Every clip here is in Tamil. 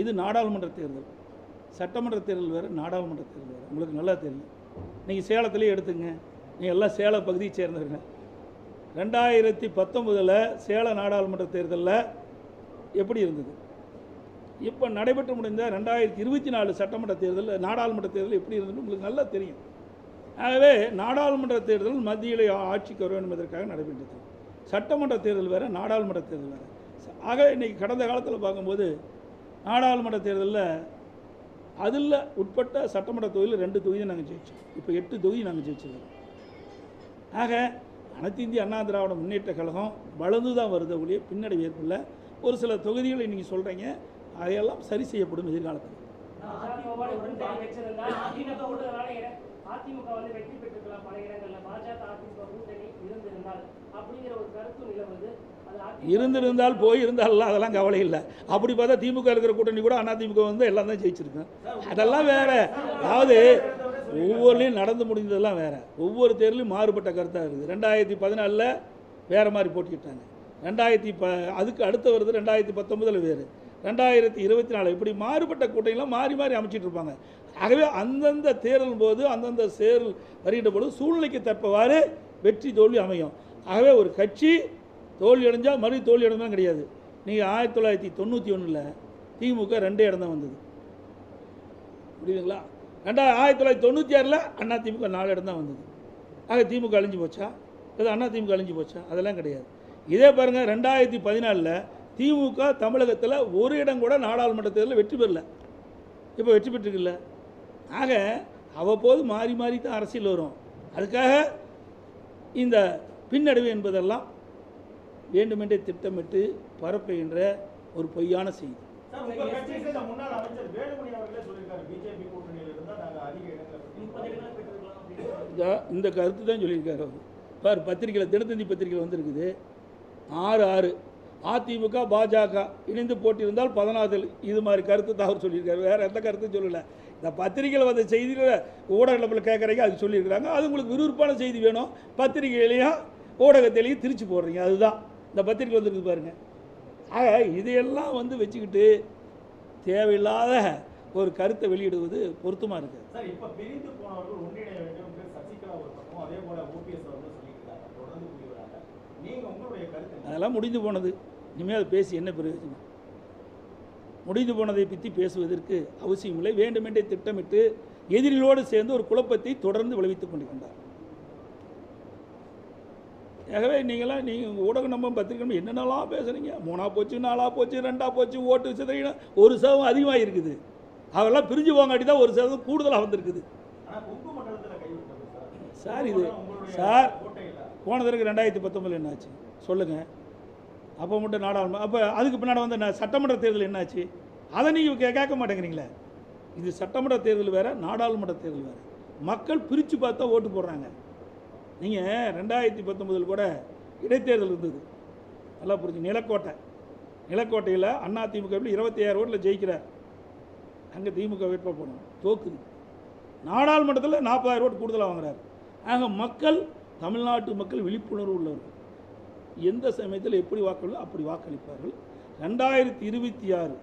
இது நாடாளுமன்ற தேர்தல். சட்டமன்ற தேர்தல் வேறு நாடாளுமன்ற தேர்தல் வேறு. உங்களுக்கு நல்லா தெரியும். நீங்கள் சேலத்துலேயே எடுத்துங்க நீங்கள் எல்லாம் சேல பகுதியை சேர்ந்தவங்க ரெண்டாயிரத்தி பத்தொம்பதில் சேல நாடாளுமன்ற தேர்தலில் எப்படி இருந்தது? இப்போ நடைபெற்று முடிந்த ரெண்டாயிரத்தி இருபத்தி நாலு சட்டமன்ற தேர்தல் நாடாளுமன்ற தேர்தல் எப்படி இருந்ததுன்னு உங்களுக்கு நல்லா தெரியும். ஆகவே நாடாளுமன்ற தேர்தல் மத்தியில் ஆட்சிக்கு வர வேண்டும் என்பதற்காக நடைபெற்றது. சட்டமன்ற தேர்தல் வேறு நாடாளுமன்ற தேர்தல் வேறு. ஆக இன்றைக்கி கடந்த காலத்தில் பார்க்கும்போது நாடாளுமன்ற தேர்தலில் அதில் உட்பட்ட சட்டமன்ற தொகுதியில் ரெண்டு தொகுதி நாங்கள் ஜெயிச்சோம். இப்போ எட்டு தொகுதி நாங்கள் ஜெயிச்சிருக்கோம். ஆக அனைத்து இந்திய அண்ணா திராவிட முன்னேற்ற கழகம் வளர்ந்து தான் வருது ஒழிய பின்னடைவு ஏற்படல. ஒரு சில தொகுதிகளை நீங்கள் சொல்கிறீங்க அதையெல்லாம் சரி செய்யப்படும் எதிர்காலத்தில். அதிமுக வந்து வெற்றி பல பாஜக அதிமுக கூட்டணி இருந்திருந்தால் அப்படிங்கிற ஒரு கருத்து நிலவுது. இருந்திருந்தால் போய் இருந்தாலும் அதெல்லாம் கவலை இல்லை. அப்படி பார்த்தா திமுக இருக்கிற கூட்டணி கூட அண்ணா திமுக வந்து எல்லாம் தான் ஜெயிச்சிருக்கேன் அதெல்லாம் வேற. அதாவது ஒவ்வொருலையும் நடந்து முடிந்ததெல்லாம் வேற. ஒவ்வொரு தேர்தலையும் மாறுபட்ட கருத்தாக இருக்குது. ரெண்டாயிரத்தி பதினாலில் வேற மாதிரி போட்டிக்கிட்டாங்க ரெண்டாயிரத்தி ப அதுக்கு அடுத்து வருது ரெண்டாயிரத்தி பத்தொன்பதில் வேறு. ரெண்டாயிரத்தி இருபத்தி நாலு இப்படி மாறுபட்ட கூட்டணிலாம் மாறி மாறி அமைச்சிட்டு இருப்பாங்க. ஆகவே அந்தந்த தேர்தல் போது அந்தந்த தேர்தல் வருகின்ற போது சூழ்நிலைக்கு தற்பவாறு வெற்றி தோல்வி அமையும். ஆகவே ஒரு கட்சி தோல்வி அடைஞ்சால் மறுபடி தோல்வி அடைஞ்சாலும் கிடையாது. நீங்கள் ஆயிரத்தி தொள்ளாயிரத்தி தொண்ணூற்றி ஒன்றில் திமுக ரெண்டே இடம் தான் வந்தது. புரியுதுங்களா? ரெண்டா ஆயிரத்தி தொள்ளாயிரத்தி தொண்ணூற்றி ஆறில் அண்ணா திமுக நாலு இடம் தான் வந்தது. ஆக திமுக அழிஞ்சு போச்சா? இல்லை அண்ணா திமுக அழிஞ்சு போச்சா? அதெல்லாம் கிடையாது. இதே பாருங்கள் ரெண்டாயிரத்தி பதினாலில் திமுக தமிழகத்தில் ஒரு இடம் கூட நாடாளுமன்ற தேர்தலில் வெற்றி பெறல. இப்போ வெற்றி பெற்றுக்கல ஆக அவ்வப்போது மாறி மாறி தான் அரசியல் வரும். அதுக்காக இந்த பின்னடைவு என்பதெல்லாம் வேண்டுமென்றே திட்டமிட்டு பரப்புகின்ற ஒரு பொய்யான செய்தி. இந்த கருத்து தான் சொல்லியிருக்காரு அவர். பார் பத்திரிக்கையில் தினத்தந்தி பத்திரிக்கையில் வந்திருக்குது. ஆறு ஆறு. அதிமுக பாஜக இணைந்து போட்டியிருந்தால் பதினாறு. இது மாதிரி கருத்து தான் அவர் சொல்லியிருக்காரு. வேறு எந்த கருத்தும் சொல்லலை. இந்த பத்திரிக்கையில் வந்த செய்தியில் ஊடகத்தில் கேட்குறீங்க அது சொல்லியிருக்கிறாங்க. அது உங்களுக்கு விறுவிறுப்பான செய்தி வேணும். பத்திரிகையிலையும் ஊடகத்திலையும் திரிச்சு போடுறீங்க. அதுதான். இந்த பத்திரிக்கை வந்திருக்கு பாருங்க. ஆக இதையெல்லாம் வந்து வச்சுக்கிட்டு தேவையில்லாத ஒரு கருத்தை வெளியிடுவது பொருத்தமாக இருக்குது? அதெல்லாம் முடிந்து போனது. இனிமேல் அதை பேசி என்ன பிரயோஜனம்? முடிந்து போனதை பற்றி பேசுவதற்கு அவசியமில்லை. வேண்டுமென்றே திட்டமிட்டு எதிரிகளோடு சேர்ந்து ஒரு குழப்பத்தை தொடர்ந்து விளைவித்துக் கொண்டிருக்கின்றார் ஆகவே நீங்களாம் நீங்கள் உங்கள் ஊடகம் நம்ம பத்திரிக்கை என்னென்னலாம் பேசுகிறீங்க மூணா போச்சு நாலா போச்சு ரெண்டா போச்சு ஓட்டு சிதறினா ஒரு சதவீதம் அதிகமாக இருக்குது அவெல்லாம் பிரிஞ்சு போங்காட்டி தான் ஒரு சதவீதம் கூடுதலாக வந்திருக்குது. சார். இது சார் கோட்டையில போன தடவை ரெண்டாயிரத்தி பத்தொம்பதில் என்னாச்சு? சொல்லுங்கள் அப்போ மட்டும் நாடாளுமன்ற அப்போ அதுக்கு பின்னாடி வந்து சட்டமன்ற தேர்தல் என்னாச்சு? அதை நீங்கள் கேட்க மாட்டேங்கிறீங்களே. இது சட்டமன்ற தேர்தல் வேறு நாடாளுமன்ற தேர்தல் வேறு. மக்கள் பிரித்து பார்த்தா ஓட்டு போடுறாங்க. நீங்கள் ரெண்டாயிரத்தி பத்தொம்பதில் கூட இடைத்தேர்தல் இருந்தது. நல்லா புரிஞ்சு. நிலக்கோட்டை. நிலக்கோட்டையில் அண்ணா திமுக இருபத்தி ஆயிரம் ஓட்டில் ஜெயிக்கிறார். அங்கே திமுக வேட்பாளர் போனோம் தோக்குது. நாடாளுமன்றத்தில் நாற்பதாயிரம் ஓட்டு கூடுதலாக வாங்குறாரு. ஆக மக்கள் தமிழ்நாட்டு மக்கள் விழிப்புணர்வு உள்ளவர்கள். எந்த சமயத்தில் எப்படி வாக்களோ அப்படி வாக்களிப்பார்கள். ரெண்டாயிரத்தி இருபத்தி ஆறு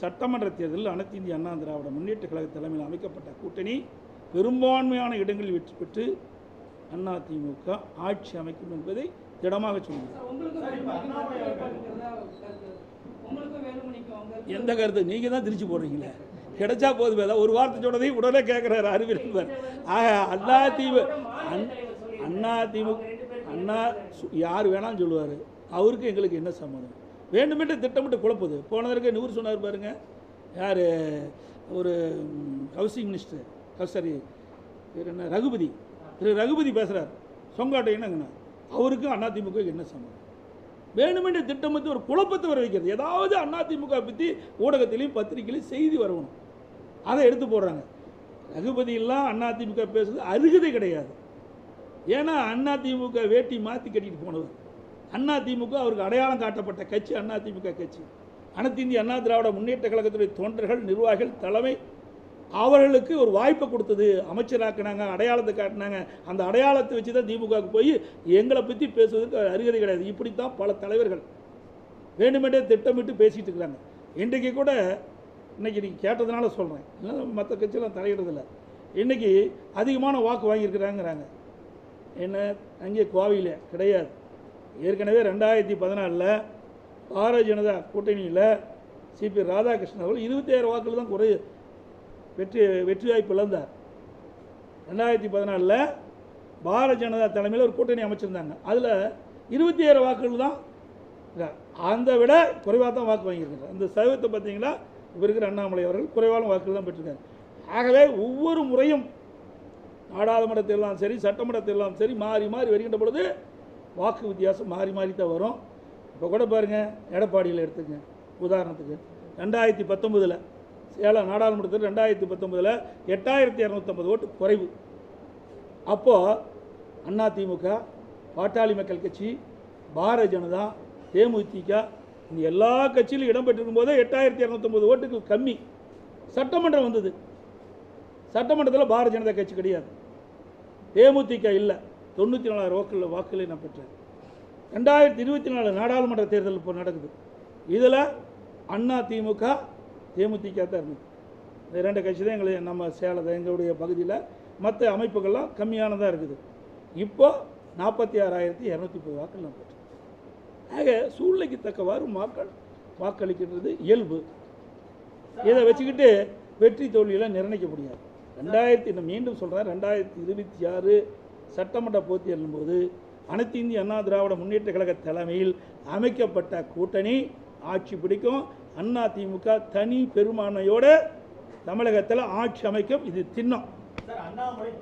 சட்டமன்ற தேர்தலில் அனைத்து இந்திய அண்ணா திராவிட முன்னேற்ற கழக தலைமையில் அமைக்கப்பட்ட கூட்டணி பெரும்பான்மையான இடங்களில் வெற்றி பெற்று அண்ணா திமுக ஆட்சி அமைக்கும் என்பதை திடமாக அவங்க எந்த கருத்து? நீங்கள் தான் திரிச்சு போடுறீங்களே. கிடைச்சா போதும் ஏதாவது ஒரு வார்த்தை சொன்னதையும் உடனே கேட்குறாரு அறிவியல் ஆக அண்ணா திமுக அண்- அண்ணா திமுக அண்ணா சு- யார் வேணாலும் சொல்லுவார். அவருக்கு எங்களுக்கு என்ன சம்மதம்? வேண்டுமென்று திட்டமிட்டு குழப்புது. போனதற்கு நூறு சொன்னார் பாருங்க. யார்? ஒரு ஹவுசிங் மினிஸ்டர் சாரி பேர் என்ன? ரகுபதி. திரு ரகுபதி பேசுகிறார் சொங்காட்டை என்னங்கண்ணா? அவருக்கும் அதிமுக என்ன சம்மதம்? வேணுமென்ற திட்டமிட்டு ஒரு குழப்பத்தை வர வைக்கிறது ஏதாவது அதிமுக பற்றி ஊடகத்திலையும் பத்திரிகையிலையும் செய்தி வரணும். அதை எடுத்து போடுறாங்க. ரகுபதியெல்லாம் அதிமுக பேசுறது அருகதை கிடையாது. ஏன்னா அதிமுக வேட்டி மாற்றி கட்டிட்டு போனவர். அதிமுக அவருக்கு அடையாளம் காட்டப்பட்ட கட்சி அதிமுக கட்சி. அனைத்து இந்திய அண்ணா திராவிட முன்னேற்ற கழகத்துடைய தொண்டர்கள் நிர்வாகிகள் தலைமை அவர்களுக்கு ஒரு வாய்ப்பை கொடுத்தது. அமைச்சராக்குனாங்க அடையாளத்தை காட்டினாங்க. அந்த அடையாளத்தை வச்சு தான் திமுகவுக்கு போய் எங்களை பற்றி பேசுவதற்கு அருகதை கிடையாது. இப்படி தான் பல தலைவர்கள் வேண்டுமென்றே திட்டமிட்டு பேசிகிட்டு இருக்கிறாங்க. இன்றைக்கு கூட இன்றைக்கி நீங்கள் கேட்டதுனால சொல்கிறேன் இல்லை மற்ற கட்சியெலாம் தலையிடுறதில்ல. இன்றைக்கி அதிகமான வாக்கு வாங்கியிருக்கிறாங்கிறாங்க. என்ன? அங்கே கோவையில் கிடையாது. ஏற்கனவே ரெண்டாயிரத்தி பதினாலில் பாரதிய ஜனதா கூட்டணியில் சிபி ராதாகிருஷ்ணன் அவர்கள் இருபத்தாயிரம் வாக்குகள் தான் குறையுது வெற்றி வெற்றி வாய்ப்பு இழந்தார் ரெண்டாயிரத்தி பதினாலில் பாரதிய ஜனதா தலைமையில் ஒரு கூட்டணி அமைச்சிருந்தாங்க. அதில் இருபத்தி ஏழு வாக்குகள் தான் அந்த விட குறைவாக தான் வாக்கு வாங்கியிருக்காங்க அந்த சதவீதத்தை பார்த்தீங்கன்னா இப்போ இருக்கிற அண்ணாமலை அவர்கள் குறைவான வாக்குகள் தான் பெற்றிருக்காங்க ஆகவே ஒவ்வொரு முறையும் நாடாளுமன்றத்திலாம் சரி சட்டமன்றத்திலாம் சரி மாறி மாறி வருகின்ற பொழுது வாக்கு வித்தியாசம் மாறி மாறி தான் வரும். இப்போ கூட பாருங்கள் எடப்பாடியில் எடுத்துங்க உதாரணத்துக்கு ரெண்டாயிரத்தி பத்தொம்பதில் சேலம் நாடாளுமன்றத்தில் ரெண்டாயிரத்தி பத்தொம்பதில் எட்டாயிரத்தி இரநூத்தம்பது ஓட்டு குறைவு. அப்போது அதிமுக பாட்டாளி மக்கள் கட்சி பாரதிய ஜனதா தேமுதிக இந்த எல்லா கட்சியிலும் இடம்பெற்றிருக்கும் போதே எட்டாயிரத்தி இரநூத்தொம்பது ஓட்டுக்கு கம்மி. சட்டமன்றம் வந்தது. சட்டமன்றத்தில் பாரதிய ஜனதா கட்சி கிடையாது. தேமுதிக இல்லை. தொண்ணூற்றி நாலாயிரம் ஓக்களில் வாக்குகளை நான் பெற்றேன். ரெண்டாயிரத்தி இருபத்தி நாலு நாடாளுமன்ற தேர்தல் இப்போ நடக்குது. இதில் அண்ணா திமுக தேமுதிக தான் இருந்தது. இந்த ரெண்டு கட்சி தான் எங்களை நம்ம சேலத்தை எங்களுடைய பகுதியில் மற்ற அமைப்புகள்லாம் கம்மியானதாக இருக்குது. இப்போது நாற்பத்தி ஆறாயிரத்தி இரநூத்தி முப்பது வாக்கள் நான் ஆக சூழ்நிலைக்கு தக்கவாறு மக்கள் வாக்களிக்கின்றது இயல்பு. இதை வச்சுக்கிட்டு வெற்றி தோல்வியெல்லாம் நிர்ணயிக்க முடியாது. ரெண்டாயிரத்தி நான் மீண்டும் சொல்கிறேன் ரெண்டாயிரத்தி இருபத்தி ஆறு சட்டமன்ற போட்டி எழும்போது அனைத்து இந்திய அண்ணா திராவிட முன்னேற்ற கழக தலைமையில் அமைக்கப்பட்ட கூட்டணி ஆட்சி பிடிக்கும். அண்ணா திமுக தனி பெரும்பான்மையோடு தமிழகத்தில் ஆட்சி அமைக்கும் இது திண்ணம். அண்ணாமலை